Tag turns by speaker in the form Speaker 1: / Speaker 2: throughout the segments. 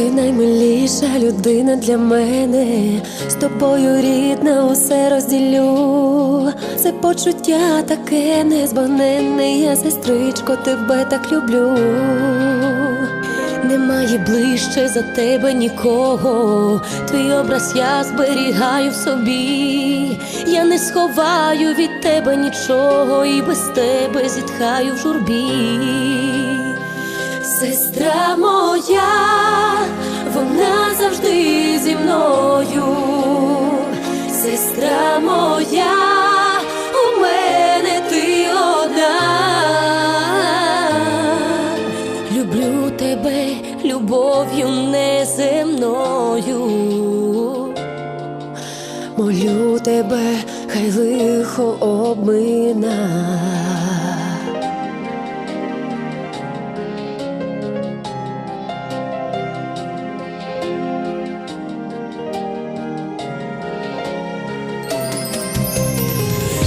Speaker 1: наймиліша людина для мене, з тобою рідна, усе розділю. Це почуття таке незбагненне, я сестричко, тебе так люблю. Немає ближче за тебе нікого. Твій образ я зберігаю в собі. Я не сховаю від тебе нічого, і без тебе зітхаю в журбі. Сестра моя, моя, у мене ти одна. Люблю тебе любов'ю неземною. Молю тебе, хай лихо обмина.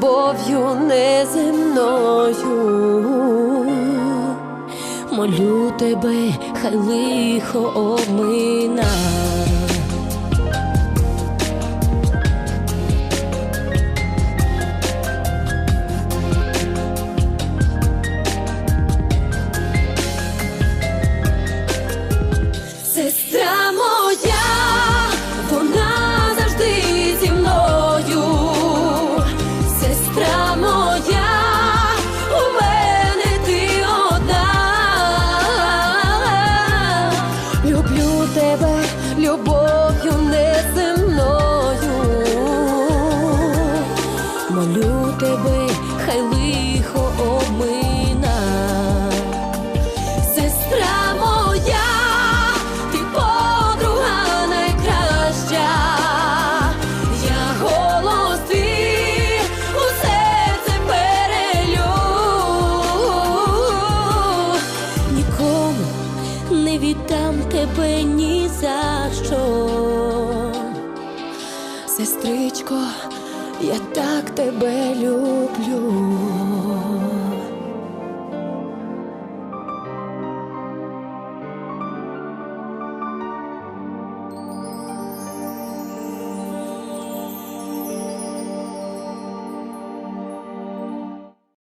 Speaker 1: любов'ю неземною. Молю тебе, хай лихо обмина. Тебе любов'ю неземною. Молю тебе, хай лихо обмина. Віддам тебе ні за що. Сестричко, я так тебе люблю.